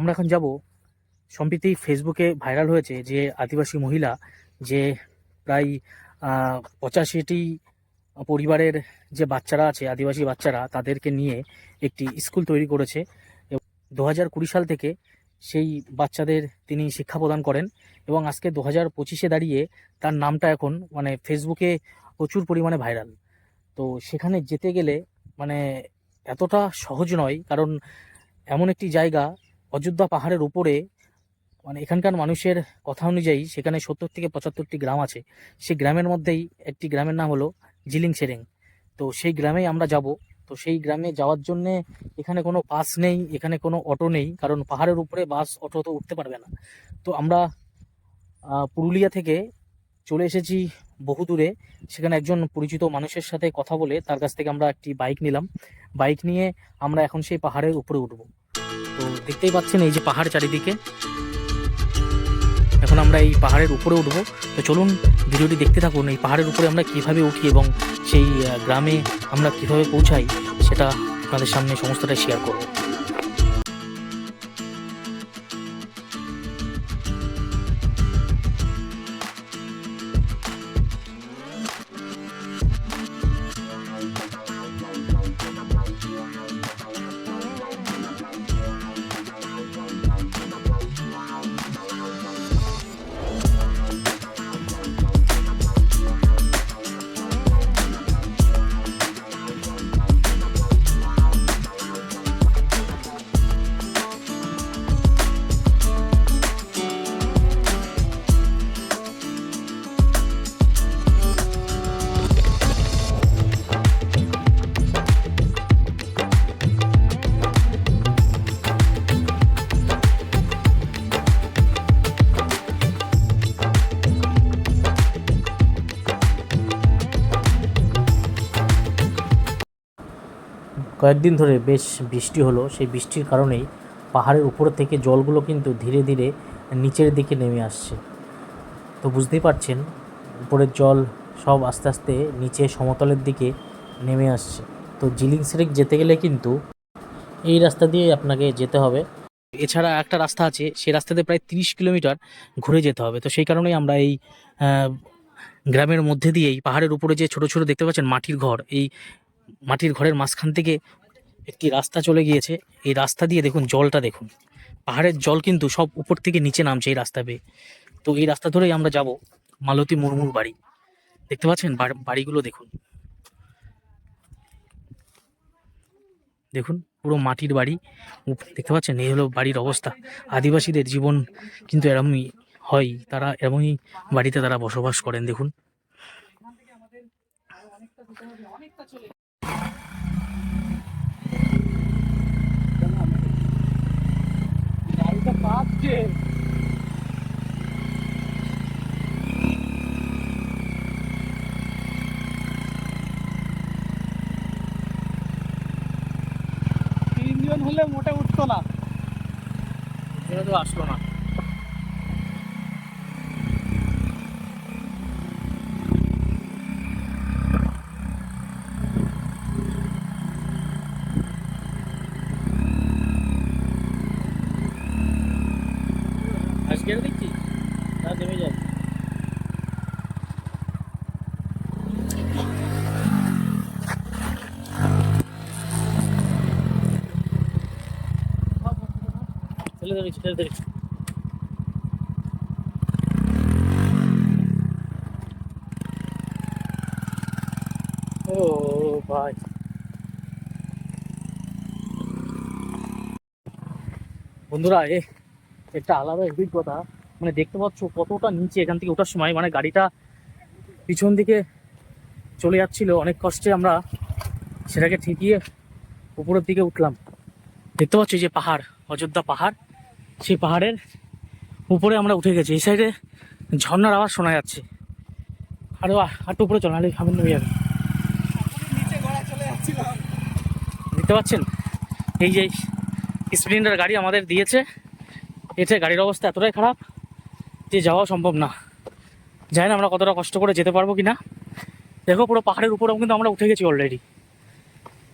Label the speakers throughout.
Speaker 1: আমরা এখন যাব সম্প্রতি ফেসবুকে ভাইরাল হয়েছে যে আদিবাসী মহিলা যে প্রায় পঁচাশিটি পরিবারের যে বাচ্চারা আছে, আদিবাসী বাচ্চারা, তাদেরকে নিয়ে একটি স্কুল তৈরি করেছে। দু হাজার কুড়ি সাল থেকে সেই বাচ্চাদের তিনি শিক্ষা প্রদান করেন এবং আজকে দু হাজার পঁচিশে দাঁড়িয়ে তার নামটা এখন মানে ফেসবুকে প্রচুর পরিমাণে ভাইরাল। তো সেখানে যেতে গেলে মানে এতটা সহজ নয়, কারণ এমন একটি জায়গা অযোধ্যা পাহাড়ের উপরে মানে এখানকার মানুষের কথা অনুযায়ী সেখানে সত্তর থেকে পঁচাত্তরটি গ্রাম আছে। সেই গ্রামের মধ্যেই একটি গ্রামের নাম হলো জিলিং সেরেং তো সেই গ্রামেই আমরা যাব। তো সেই গ্রামে যাওয়ার জন্যে এখানে কোনো বাস নেই, এখানে কোনো অটো নেই, কারণ পাহাড়ের উপরে বাস, অটো তো উঠতে পারবে না। তো আমরা পুরুলিয়া থেকে চলে এসেছি বহু দূরে সেখানে একজন পরিচিত মানুষের সাথে কথা বলে তার কাছ থেকে আমরা একটি বাইক নিলাম। বাইক নিয়ে আমরা এখন সেই পাহাড়ের উপরে উঠব। তো দেখতেই পাচ্ছেন এই যে পাহাড় চারিদিকে। এখন আমরা এই পাহাড়ের উপরে উঠব। তো চলুন ভিডিওটি দেখতে থাকুন, এই পাহাড়ের উপরে আমরা কীভাবে উঠি এবং সেই গ্রামে আমরা কীভাবে পৌঁছাই, সেটা আপনাদের সামনে সমস্তটা শেয়ার করব। কয়েকদিন ধরে বেশ বৃষ্টি হলো। সেই বৃষ্টির কারণেই পাহাড়ের উপর থেকে জলগুলো কিন্তু ধীরে ধীরে নিচের দিকে নেমে আসছে। তো বুঝতেই পারছেন, উপরের জল সব আস্তে আস্তে নিচে সমতলের দিকে নেমে আসছে। তো জিলিং সিরিক যেতে গেলে কিন্তু এই রাস্তা দিয়ে আপনাকে যেতে হবে। এছাড়া একটা রাস্তা আছে, সেই রাস্তাতে প্রায় তিরিশ কিলোমিটার ঘুরে যেতে হবে। তো সেই কারণেই আমরা এই গ্রামের মধ্যে দিয়েই পাহাড়ের উপরে যে ছোট ছোট দেখতে পাচ্ছেন মাটির ঘর, এই মাটির ঘরের মাঝখান থেকে একটি রাস্তা চলে গিয়েছে। এই রাস্তা দিয়ে দেখুন, জলটা দেখুন। পাহাড়ের জল কিন্তু সব উপর থেকে নিচে নামছে এই রাস্তা বেয়ে। তো এই রাস্তা ধরেই আমরা যাব মালতী মুর্মুর বাড়ি। দেখতে পাচ্ছেন? বাড়িগুলো দেখুন। দেখুন, পুরো মাটির বাড়ি। দেখতে পাচ্ছেন? এই হলো বাড়ির অবস্থা। আদিবাসীদের জীবন কিন্তু এরমই হয়। তারা এরমই বাড়িতে তারা বসবাস করেন, দেখুন।
Speaker 2: তিনজন হলে মোটে উঠতো না।
Speaker 1: এটা তো আসলো না। ও ভাই। বন্ধুরা, এ একটা আলাদা অভিজ্ঞতা। মানে দেখতে পাচ্ছ কতটা নিচে এখান থেকে ওঠার সময়। মানে গাড়িটা পিছন দিকে চলে যাচ্ছিল, অনেক কষ্টে আমরা সেটাকে ঠেকিয়ে উপরের দিকে উঠলাম। দেখতে পাচ্ছ যে পাহাড়, অযোধ্যা পাহাড়। সেই পাহাড়ের উপরে আমরা উঠে গেছি। এই সাইডে ঝর্নার আওয়াজ শোনা যাচ্ছে। আরও আটটু উপরে চল, নাহলে সামনে নেমে যাবে। দেখতে পাচ্ছেন? এই যে স্প্লেন্ডার গাড়ি আমাদের দিয়েছে। এতে গাড়ির অবস্থা এতটাই খারাপ যে যাওয়া সম্ভব না। জানি না আমরা কতটা কষ্ট করে যেতে পারব কি না দেখো পুরো পাহাড়ের উপরেও কিন্তু আমরা উঠে গেছি অলরেডি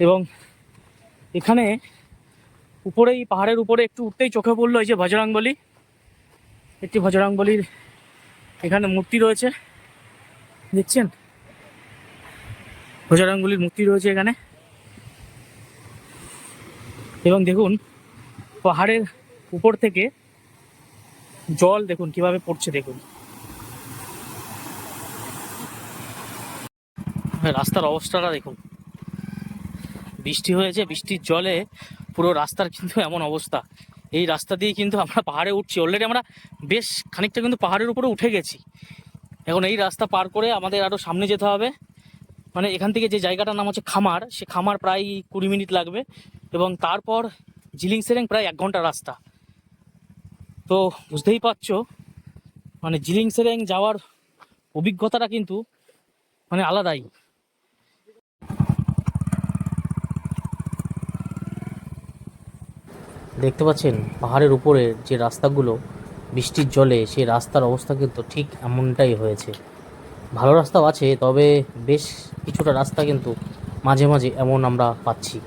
Speaker 1: এবং এখানে উপরেই, পাহাড়ের উপরে একটু উঠতেই চোখে পড়ল এই যে বজরাংবলী। একটি বজরাংবলীর এখানে মূর্তি রয়েছে। দেখছেন? বজরাংবলীর মূর্তি রয়েছে এখানে। এবং দেখুন, পাহাড়ের উপর থেকে জল দেখুন, কীভাবে পড়ছে দেখুন। রাস্তার অবস্থাটা দেখুন। বৃষ্টি হয়েছে, বৃষ্টির জলে পুরো রাস্তার কিন্তু এমন অবস্থা। এই রাস্তা দিয়ে কিন্তু আমরা পাহাড়ে উঠছি। অলরেডি আমরা বেশ খানিকটা কিন্তু পাহাড়ের উপরে উঠে গেছি। এখন এই রাস্তা পার করে আমাদের আরও সামনে যেতে হবে। মানে এখান থেকে যে জায়গাটার নাম হচ্ছে খামার, সে খামার প্রায় কুড়ি মিনিট লাগবে। এবং তারপর জিলিং সেরেং প্রায় এক ঘণ্টা রাস্তা। তো বুঝতেই পারছ মানে জিলিং সেরেং যাওয়ার অভিজ্ঞতাটা কিন্তু মানে আলাদাই। দেখতে পাচ্ছেন পাহাড়ের উপরে যে রাস্তাগুলো, বৃষ্টির জলে সেই রাস্তার অবস্থা কিন্তু ঠিক এমনটাই হয়েছে। ভালো রাস্তাও আছে, তবে বেশ কিছুটা রাস্তা কিন্তু মাঝে মাঝে এমন আমরা পাচ্ছি।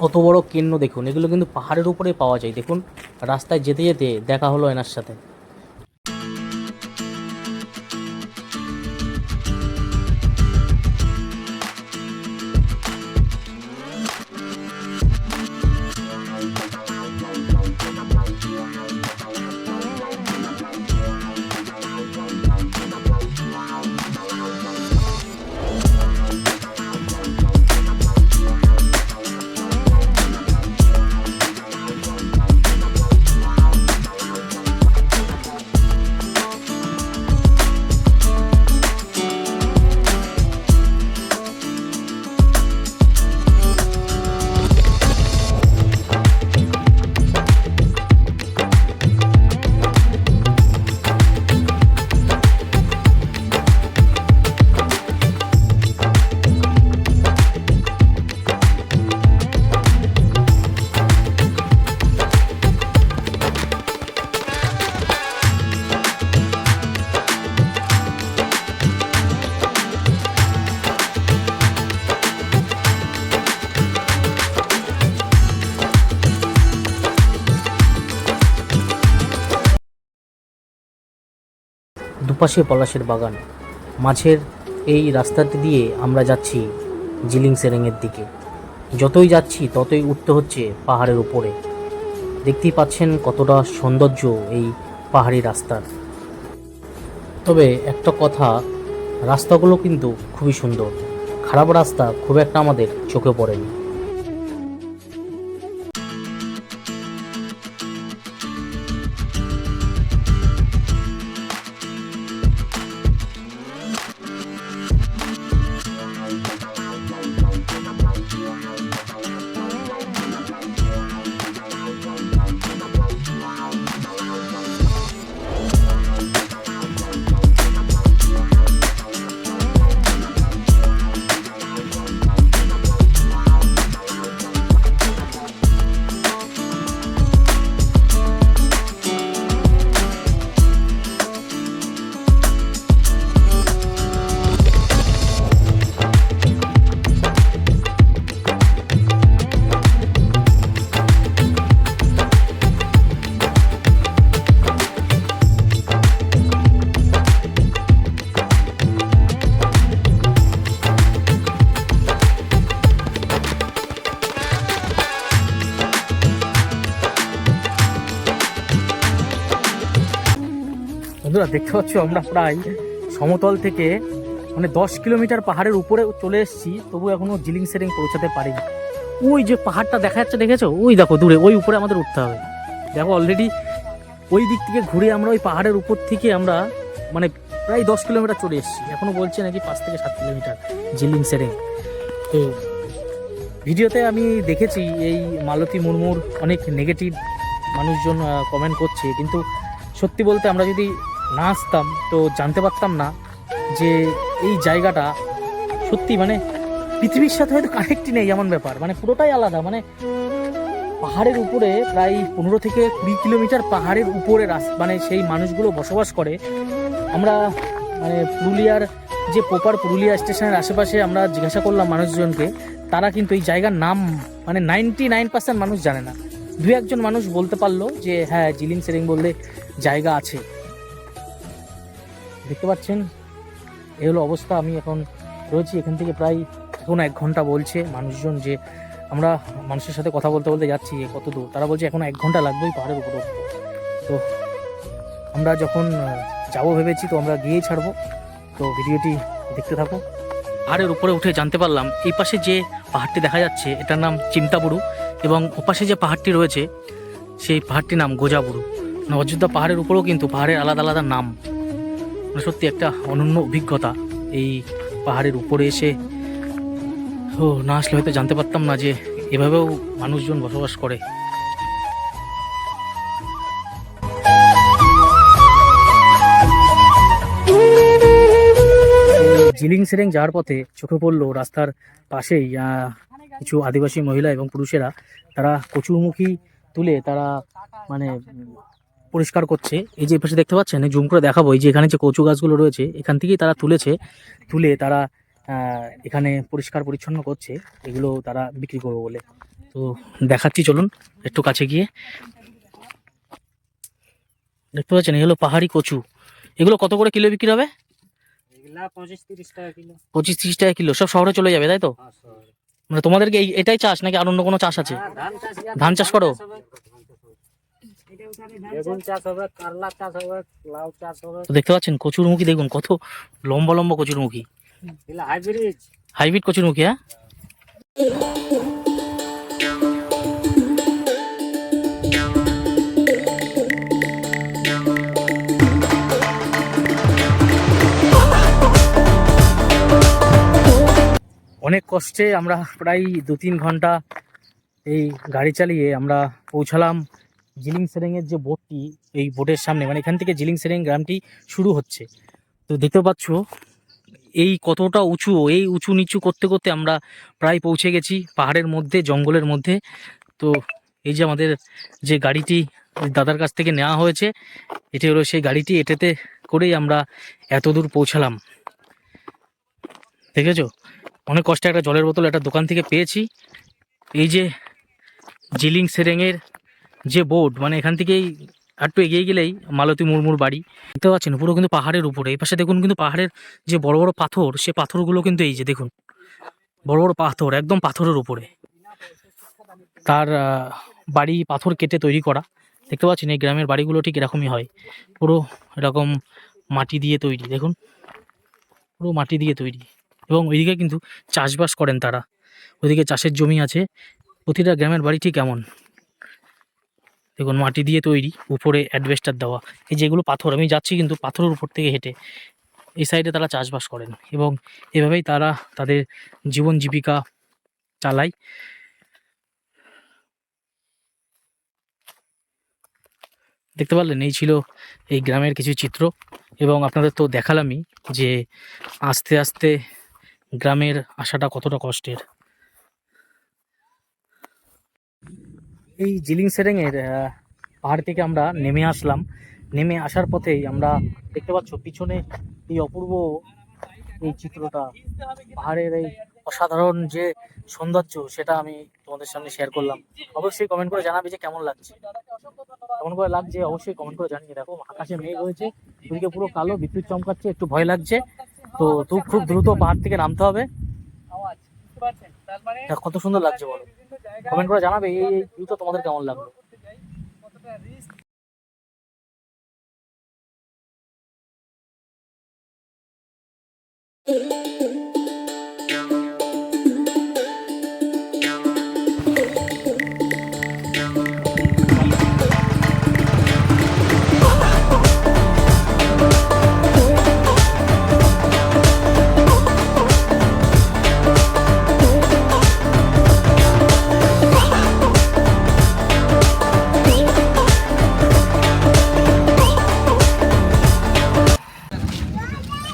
Speaker 1: কত বড় কেন্দ্র দেখুন, এগুলো কিন্তু পাহাড়ের উপরে পাওয়া যায়। দেখুন, রাস্তায় যেতে যেতে দেখা হলো এনার সাথে। দুপাশে পলাশের বাগান, মাঝের এই রাস্তাটি দিয়ে আমরা যাচ্ছি জিলিং সেরেংয়ের দিকে। যতই যাচ্ছি, ততই উঠতে হচ্ছে পাহাড়ের উপরে। দেখতেই পাচ্ছেন কতটা সৌন্দর্য এই পাহাড়ি রাস্তার। তবে একটা কথা, রাস্তাগুলো কিন্তু খুবই সুন্দর। খারাপ রাস্তা খুব একটা আমাদের চোখে পড়েনি। দেখতে পাচ্ছ আমরা প্রায় সমতল থেকে মানে দশ কিলোমিটার পাহাড়ের উপরে চলে এসেছি, তবু এখনও জিলিং সেরিং পৌঁছাতে পারিনি। ওই যে পাহাড়টা দেখা যাচ্ছে, দেখেছ? ওই দেখো, দূরে, ওই উপরে আমাদের উঠতে হবে। দেখো অলরেডি ওই দিক থেকে ঘুরে আমরা ওই পাহাড়ের উপর থেকে আমরা মানে প্রায় দশ কিলোমিটার চলে এসেছি। এখনও বলছে নাকি পাঁচ থেকে সাত কিলোমিটার জিলিং সেরিং। তো ভিডিওতে আমি দেখেছি, এই মালতী মুর্মুর অনেক নেগেটিভ মানুষজন কমেন্ট করছে। কিন্তু সত্যি বলতে আমরা যদি না আসতাম, তো জানতে পারতাম না যে এই জায়গাটা সত্যি মানে পৃথিবীর সাথে হয়তো কানেক্টই নেই এমন ব্যাপার। মানে পুরোটাই আলাদা। মানে পাহাড়ের উপরে প্রায় পনেরো থেকে কুড়ি কিলোমিটার পাহাড়ের উপরে মানে সেই মানুষগুলো বসবাস করে। আমরা মানে পুরুলিয়ার যে প্রপার পুরুলিয়া স্টেশনের আশেপাশে আমরা জিজ্ঞাসা করলাম মানুষজনকে, তারা কিন্তু এই জায়গার নাম মানে নাইনটি নাইন পার্সেন্ট মানুষ জানে না। দু একজন মানুষ বলতে পারল যে হ্যাঁ জিলিং সেরিং বললে জায়গা আছে। দেখতে পাচ্ছেন? এ হলো অবস্থা। আমি এখন রয়েছি এখান থেকে প্রায় এখন এক ঘণ্টা বলছে মানুষজন যে আমরা মানুষের সাথে কথা বলতে বলতে যাচ্ছি কত দূর। তারা বলছে এখন এক ঘণ্টা লাগবেই পাহাড়ের উপরে। তো আমরা যখন যাব ভেবেছি তো আমরা গিয়েই ছাড়বো। তো ভিডিওটি দেখতে থাকো। পাহাড়ের উপরে উঠে জানতে পারলাম, এই পাশে যে পাহাড়টি দেখা যাচ্ছে, এটার নাম চিমটাবুরু এবং ওপাশে যে পাহাড়টি রয়েছে, সেই পাহাড়টির নাম গোজাবুরু। অযোধ্যা পাহাড়ের উপরেও কিন্তু পাহাড়ের আলাদা আলাদা নাম। সত্যি একটা অনন্য অভিজ্ঞতা। এই পাহাড়ের উপরে এসে, ও, না আসলে হয়তো জানতে পারতাম না যে এভাবেও মানুষজন বসবাস করে। জিলিং সেরেং যাওয়ার পথে চোখে পড়ল রাস্তার পাশেই কিছু আদিবাসী মহিলা এবং পুরুষেরা। তারা কচুরমুখী তুলে তারা মানে পরিষ্কার করছে। এই যে পাশে দেখতে পাচ্ছেন জুম করে দেখাবো এই যে এখানে যে কচু গাছগুলো রয়েছে এখান থেকেই তারা তুলেছে তুলে তারা এখানে পরিষ্কার পরিচ্ছন্ন করছে এগুলো তারা বিক্রি করবে বলে। তো দেখাচ্ছি চলুন একটু কাছে গিয়ে। দেখতে পাচ্ছেন এগুলো পাহাড়ি কচু। এগুলো কত করে কিলো বিক্রি হবে?
Speaker 2: পঁচিশ তিরিশ টাকা কিলো।
Speaker 1: সব শহরে চলে যাবে তাই তো? মানে তোমাদেরকে এটাই চাষ নাকি আর অন্য কোনো চাষ আছে?
Speaker 2: ধান চাষ
Speaker 1: করো।
Speaker 2: বেগুন চাষ হবে কারলা চাষ হবে লাউ চাষ হবে।
Speaker 1: তো দেখতে পাচ্ছেন কচুরমুখী দেখুন কত লম্বা লম্বা কচুরমুখী।
Speaker 2: হাইব্রিড
Speaker 1: হাইব্রিড কচুরমুখী হ্যাঁ? অনেক কষ্টে আমরা প্রায় দু তিন ঘণ্টা এই গাড়ি চালিয়ে আমরা পৌঁছালাম। জিলিং সেরেংয়ের যে বোটটি এই বোটের সামনে মানে এখান থেকে জিলিং সেরেং গ্রামটি শুরু হচ্ছে। তো দেখতে পাচ্ছ, এই কতটা উঁচু, এই উঁচু নিচু করতে করতে আমরা প্রায় পৌঁছে গেছি পাহাড়ের মধ্যে, জঙ্গলের মধ্যে। তো এই যে আমাদের যে গাড়িটি দাদার কাছ থেকে নেওয়া হয়েছে, এটি হলো সেই গাড়িটি। এটাতে করেই আমরা এত দূর পৌঁছালাম। দেখেছ? অনেক কষ্টে একটা জলের বোতল একটা দোকান থেকে পেয়েছি। এই যে জিলিং সেরেংয়ের যে বোর্ড মানে এখান থেকেই একটু এগিয়ে গেলেই মালতী মুর্মুর বাড়ি। দেখতে পাচ্ছেন, পুরো কিন্তু পাহাড়ের উপরে। এই পাশে দেখুন কিন্তু পাহাড়ের যে বড় বড় পাথর, সে পাথরগুলো কিন্তু এই যে দেখুন, বড় বড় পাথর, একদম পাথরের উপরে। তার বাড়ি পাথর কেটে তৈরি করা। দেখতে পাচ্ছেন, এই গ্রামের বাড়িগুলো ঠিক এরকমই হয়। পুরো এরকম মাটি দিয়ে তৈরি, দেখুন। পুরো মাটি দিয়ে তৈরি। এবং ওইদিকে কিন্তু চাষবাস করেন তারা। ওইদিকে চাষের জমি আছে। প্রতিটা গ্রামের বাড়ি ঠিক এমন। দেখুন, মাটি দিয়ে তৈরি, উপরে অ্যাডভেস্টার দেওয়া। এই যেগুলো পাথর, আমি যাচ্ছি কিন্তু পাথরের উপর থেকে হেঁটে। এই সাইডে তারা চাষবাস করেন এবং এভাবেই তারা তাদের জীবন জীবিকা চালায়। দেখতে পারলেন, এই ছিল এই গ্রামের কিছু চিত্র এবং আপনাদের তো দেখালামই যে আস্তে আস্তে গ্রামের আসাটা কতটা কষ্টের। এই জিলিং সেরেংয়ের আহ, পাহাড় থেকে আমরা নেমে আসলাম। নেমে আসার পথেই আমরা দেখতে পাচ্ছ পিছনে এই অপূর্ব এই চিত্রটা। পাহাড়ের এই অসাধারণ যে সৌন্দর্য সেটা আমি তোমাদের সামনে শেয়ার করলাম। অবশ্যই কমেন্ট করে জানাবে যে কেমন লাগছে। কেমন করে লাগছে অবশ্যই কমেন্ট করে জানিয়ে দেখো। আকাশে মেঘ হয়েছে ওদিকে পুরো কালো বিদ্যুৎ চমকাচ্ছে একটু ভয় লাগছে। তো তো খুব দ্রুত পাহাড় থেকে নামতে হবে।
Speaker 2: মানে
Speaker 1: কত সুন্দর লাগছে বলো। কমেন্ট করে জানাবে এই ভিউটা তোমাদের কেমন লাগল?
Speaker 2: Thank রিস্ক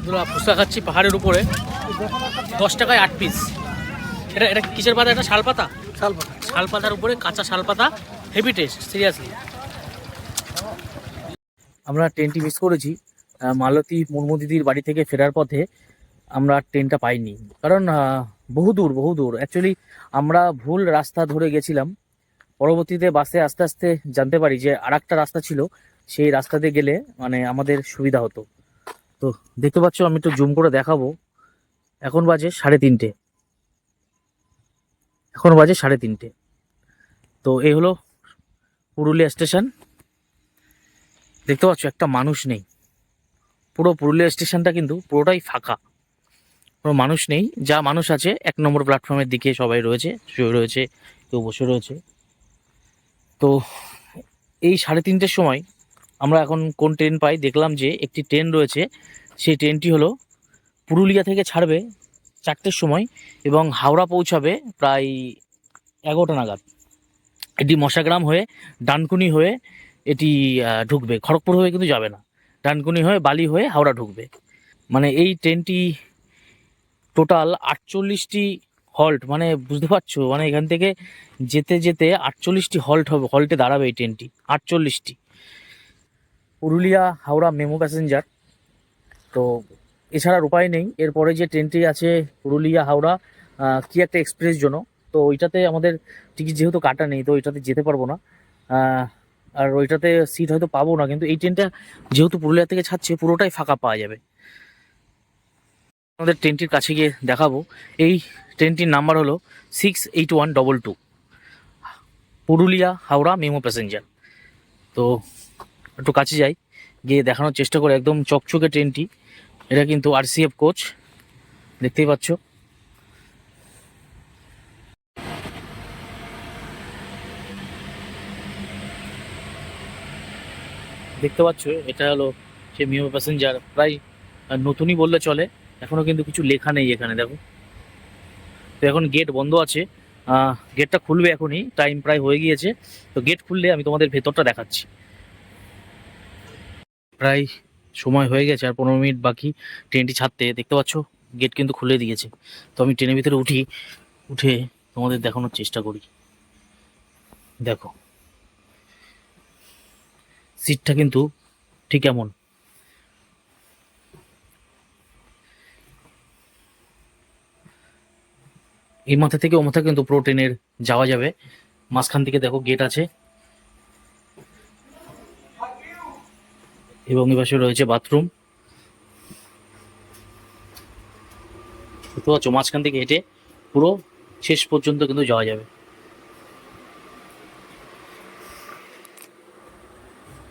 Speaker 1: দুলা ফুচকা খাচ্ছি পাহাড়ের উপরে। দশ টাকায় আট পিস এটা এটা কিসের পাতা? এটা শাল পাতা? শাল পাতার উপরে কাঁচা শাল পাতা। হেভি টেস্ট সিরিয়াসলি আমরা ট্রেনটি মিস করেছি। মালতী মুর্মু দিদির বাড়ি থেকে ফেরার পথে আমরা ট্রেনটা পাইনি। কারণ বহু দূর বহু দূর। অ্যাকচুয়ালি আমরা ভুল রাস্তা ধরে গেছিলাম। পরবর্তীতে বাসে আস্তে আস্তে জানতে পারি যে আর রাস্তা ছিল। সেই রাস্তাতে গেলে মানে আমাদের সুবিধা হতো। তো দেখতে পাচ্ছ, আমি একটু জুম করে দেখাবো। এখন বাজে সাড়ে তিনটে। এখন বাজে সাড়ে তিনটে। তো এই হলো পুরুলিয়া স্টেশন। দেখতে পাচ্ছ, একটা মানুষ নেই। পুরো পুরুলিয়া স্টেশনটা কিন্তু পুরোটাই ফাঁকা। কোনো মানুষ নেই। যা মানুষ আছে, এক নম্বর প্ল্যাটফর্মের দিকে সবাই রয়েছে, শুয়ে রয়েছে, কেউ বসে রয়েছে। তো এই সাড়ে তিনটের সময় আমরা এখন কোন ট্রেন পাই? দেখলাম যে একটি ট্রেন রয়েছে। সেই ট্রেনটি হলো পুরুলিয়া থেকে ছাড়বে চারটের সময় এবং হাওড়া পৌঁছাবে প্রায় এগারোটা নাগাদ। এটি মশাগ্রাম হয়ে, ডানকুনি হয়ে এটি ঢুকবে। খড়গপুর হয়ে কিন্তু যাবে না। ডানকুনি হয়ে বালি হয়ে হাওড়া ঢুকবে। মানে এই ট্রেনটি টোটাল আটচল্লিশটি হল্ট মানে বুঝতে পারছ? মানে এখান থেকে যেতে যেতে আটচল্লিশটি হল্ট হবে হল্টে দাঁড়াবে এই ট্রেনটি আটচল্লিশটি। Purulia, Howrah, MEMU passenger. তো এছাড়ার উপায় নেই। এরপরে যে ট্রেনটি আছে পুরুলিয়া, হাওড়া কি একটা এক্সপ্রেস জন্য, তো ওইটাতে আমাদের টিকিট যেহেতু কাটা নেই, তো ওইটাতে যেতে পারব না। আর ওইটাতে সিট হয়তো পাবো না, কিন্তু এই ট্রেনটা যেহেতু পুরুলিয়া থেকে ছাড়ছে, পুরোটাই ফাঁকা পাওয়া যাবে। আমাদের ট্রেনটির কাছে গিয়ে দেখাবো। এই ট্রেনটির নাম্বার হলো six eight one double two Purulia, Howrah, MEMU passenger. তো একটু কাছে যাই, গিয়ে দেখানোর চেষ্টা করে একদম চকচকে ট্রেনটি। এটা কিন্তু আরসিএফ কোচ দেখতেই পাচ্ছ। দেখতে পাচ্ছ, এটা হলো সে মিও প্যাসেঞ্জার প্রায় নতুনই বললে চলে, এখনও কিন্তু কিছু লেখা নেই এখানে, দেখো। তো এখন গেট বন্ধ আছে গেটটা খুলবে এখনই টাইম প্রায় হয়ে গিয়েছে। তো গেট খুললে আমি তোমাদের ভেতরটা দেখাচ্ছি। প্রায় সময় হয়ে গেছে আর পনেরো মিনিট বাকি, ট্রেনটি ছাড়তে। দেখতে পাচ্ছ গেট কিন্তু খুলে দিয়েছে। তো আমি ট্রেনের ভিতরে উঠি, উঠে তোমাদের দেখানোর চেষ্টা করি। দেখো সিটটা কিন্তু ঠিক এমন। এই মাথা থেকে ও মাথা কিন্তু পুরো ট্রেনের যাওয়া যাবে। মাঝখান থেকে দেখো গেট আছে। এবং এপাশে পাশে রয়েছে বাথরুম। দেখতে পাচ্ছ মাঝখান থেকে হেঁটে পুরো শেষ পর্যন্ত কিন্তু যাওয়া যাবে।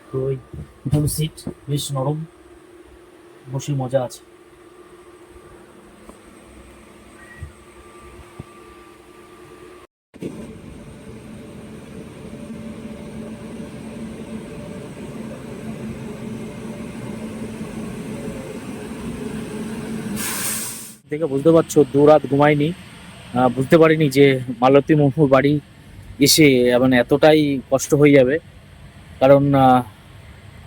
Speaker 1: তো ওই সিট বেশ নরম, বসে মজা আছে। দেখে বুঝতে পারছ, দু রাত ঘুমাইনি। বুঝতে পারিনি যে মালতী মোহর বাড়ি এসে মানে এতটাই কষ্ট হয়ে যাবে। কারণ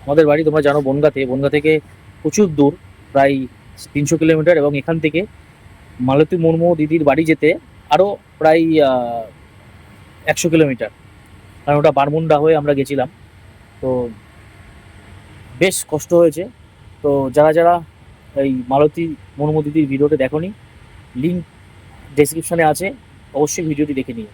Speaker 1: আমাদের বাড়ি তোমরা জানো বনগাতে। বনগা থেকে প্রচুর দূর, প্রায় তিনশো কিলোমিটার এবং এখান থেকে মালতী মুর্মু দিদির বাড়ি যেতে আরও প্রায় একশো কিলোমিটার। কারণ ওটা বারমুন্ডা হয়ে আমরা গেছিলাম। তো বেশ কষ্ট হয়েছে। তো যারা যারা এই মালতী মনোমতিদির ভিডিওটা দেখো নি। লিঙ্ক ডেসক্রিপশনে আছে। অবশ্যই ভিডিওটি দেখে নিও।